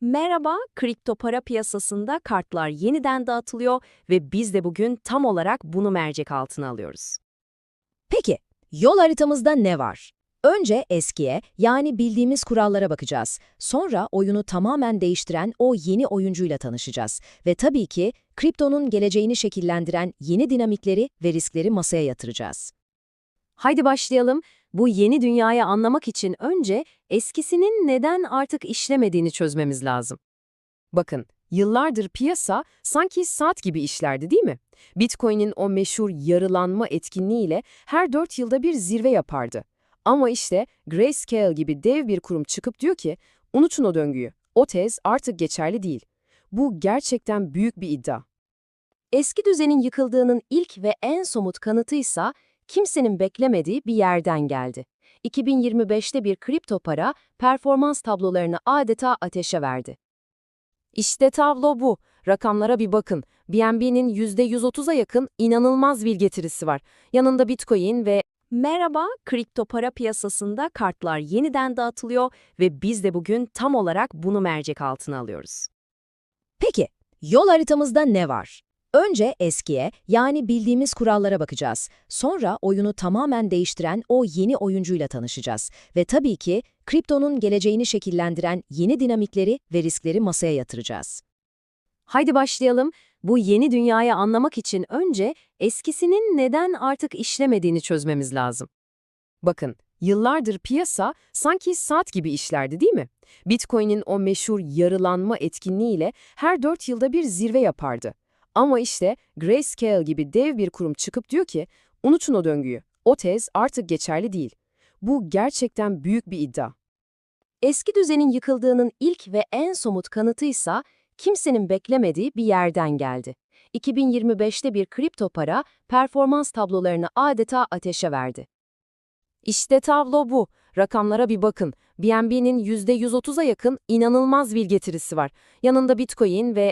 Merhaba, kripto para piyasasında kartlar yeniden dağıtılıyor ve biz de bugün tam olarak bunu mercek altına alıyoruz. Peki, yol haritamızda ne var? Önce eskiye, yani bildiğimiz kurallara bakacağız. Sonra oyunu tamamen değiştiren o yeni oyuncuyla tanışacağız. Ve tabii ki kriptonun geleceğini şekillendiren yeni dinamikleri ve riskleri masaya yatıracağız. Haydi başlayalım. Bu yeni dünyayı anlamak için önce eskisinin neden artık işlemediğini çözmemiz lazım. Bakın, yıllardır piyasa sanki saat gibi işlerdi değil mi? Bitcoin'in o meşhur yarılanma etkinliğiyle her 4 yılda bir zirve yapardı. Ama işte Grayscale gibi dev bir kurum çıkıp diyor ki, unutun o döngüyü, o tez artık geçerli değil. Bu gerçekten büyük bir iddia. Eski düzenin yıkıldığının ilk ve en somut kanıtıysa kimsenin beklemediği bir yerden geldi. 2025'te bir kripto para performans tablolarını adeta ateşe verdi. İşte tablo bu. Rakamlara bir bakın. BNB'nin %130'a yakın inanılmaz bir getirisi var. Yanında Bitcoin ve Merhaba, kripto para piyasasında kartlar yeniden dağıtılıyor ve biz de bugün tam olarak bunu mercek altına alıyoruz. Peki, yol haritamızda ne var? Önce eskiye, yani bildiğimiz kurallara bakacağız. Sonra oyunu tamamen değiştiren o yeni oyuncuyla tanışacağız. Ve tabii ki kriptonun geleceğini şekillendiren yeni dinamikleri ve riskleri masaya yatıracağız. Haydi başlayalım. Bu yeni dünyayı anlamak için önce eskisinin neden artık işlemediğini çözmemiz lazım. Bakın, yıllardır piyasa sanki saat gibi işlerdi değil mi? Bitcoin'in o meşhur yarılanma etkinliğiyle her 4 yılda bir zirve yapardı. Ama işte Grayscale gibi dev bir kurum çıkıp diyor ki, unutun o döngüyü, o tez artık geçerli değil. Bu gerçekten büyük bir iddia. Eski düzenin yıkıldığının ilk ve en somut kanıtıysa kimsenin beklemediği bir yerden geldi. 2025'te bir kripto para performans tablolarını adeta ateşe verdi. İşte tablo bu. Rakamlara bir bakın. BNB'nin %130'a yakın inanılmaz bir getirisi var. Yanında Bitcoin ve